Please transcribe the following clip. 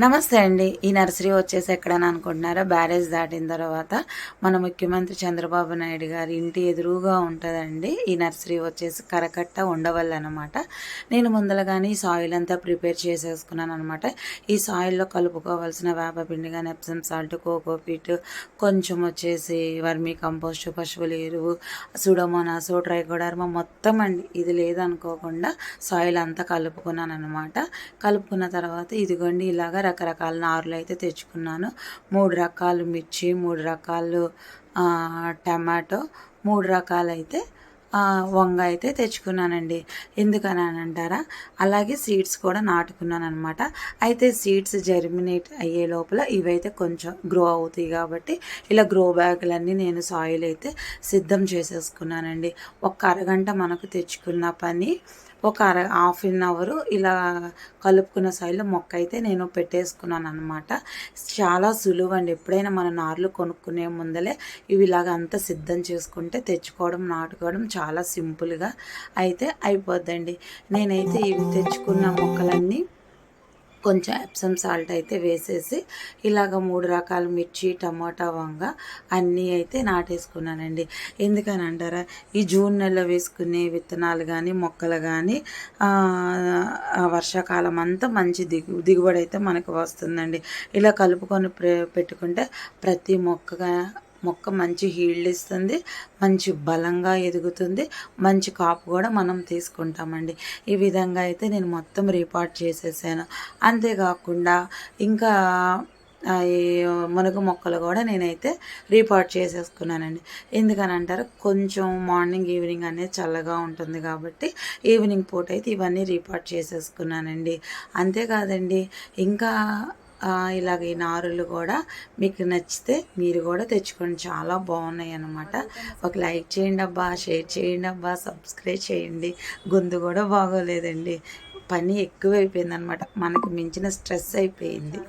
నమస్తే అండి. ఈ నర్సరీ వచ్చేసి ఎక్కడని అనుకుంటున్నారా? బ్యారేజ్ దాటిన తర్వాత మన ముఖ్యమంత్రి చంద్రబాబు నాయుడు గారి ఇంటి ఎదురుగా ఉంటుందండి. ఈ నర్సరీ వచ్చేసి కరకట్ట ఉండవల్లి అనమాట నేను ముందలగానే ఈ సాయిల్ అంతా ప్రిపేర్ చేసేసుకున్నాను అనమాట ఈ సాయిల్లో కలుపుకోవాల్సిన వేపపిండి కానీ ఎప్సమ్ సాల్ట్ కోకోపీట్ కొంచెం వచ్చేసి వర్మీ కంపోస్ట్ పశువుల ఎరువు సుడోమోనాసు ట్రైకోడర్మా మొత్తం అండి. ఇది లేదనుకోకుండా సాయిల్ అంతా కలుపుకున్నాను అనమాట కలుపుకున్న తర్వాత ఇదిగోండి ఇలాగా రకరకాల నారులు అయితే తెచ్చుకున్నాను. మూడు రకాలు మిర్చి మూడు రకాలు టమాటో మూడు రకాలైతే వంగ అయితే తెచ్చుకున్నానండి. ఎందుకని అని అంటారా అలాగే సీడ్స్ కూడా నాటుకున్నాను అనమాట అయితే సీడ్స్ జర్మినేట్ అయ్యే లోపల ఇవైతే కొంచెం గ్రో అవుతాయి కాబట్టి ఇలా గ్రో బ్యాగులన్నీ నేను సాయిల్ అయితే సిద్ధం చేసేసుకున్నానండి. ఒక అరగంట మనకు తెచ్చుకున్న పని ఒక అర హాఫ్ అన్ అవర్ ఇలా కలుపుకున్న సైడ్లో మొక్క అయితే నేను పెట్టేసుకున్నాను అనమాట చాలా సులువు అండి ఎప్పుడైనా మన నార్లు కొనుక్కునే ముందలే ఇవి ఇలాగ అంతా సిద్ధం చేసుకుంటే తెచ్చుకోవడం నాటుకోవడం చాలా సింపుల్గా అయితే అయిపోద్దండి. నేనైతే ఇవి తెచ్చుకున్న మొక్కలన్నీ కొంచెం ఎప్సమ్ సాల్ట్ అయితే వేసేసి ఇలాగ మూడు రకాల మిర్చి టమాటా వంగ అన్నీ అయితే నాటేసుకున్నానండి. ఎందుకని అంటారా? ఈ జూన్ నెలలో వేసుకునే విత్తనాలు కానీ మొక్కలు కానీ వర్షాకాలం అంతా మంచి దిగు దిగుబడి అయితే మనకు వస్తుందండి. ఇలా కలుపుకొని పెట్టుకుంటే ప్రతి మొక్కగా మొక్క మంచి హీల్డ్ ఇస్తుంది మంచి బలంగా ఎదుగుతుంది మంచి కాపు కూడా మనం తీసుకుంటామండి. ఈ విధంగా అయితే నేను మొత్తం రిపార్ట్ చేసేసాను. అంతేకాకుండా ఇంకా ఈ మునగ మొక్కలు కూడా నేనైతే రీపాట్ చేసేసుకున్నానండి. ఎందుకని అంటారు కొంచెం మార్నింగ్ ఈవినింగ్ అనేది చల్లగా ఉంటుంది కాబట్టి ఈవినింగ్ పూట అయితే ఇవన్నీ రీపార్ట్ చేసేసుకున్నానండి. అంతేకాదండి ఇంకా ఇలాగ ఈ నారులు కూడా మీకు నచ్చితే మీరు కూడా తెచ్చుకోండి. చాలా బాగున్నాయి అనమాట ఒక లైక్ చేయండి అబ్బా షేర్ చేయండి అబ్బా సబ్స్క్రైబ్ చేయండి. గొంతు కూడా బాగోలేదండి. పని ఎక్కువైపోయింది అనమాట మనకు మించిన స్ట్రెస్ అయిపోయింది.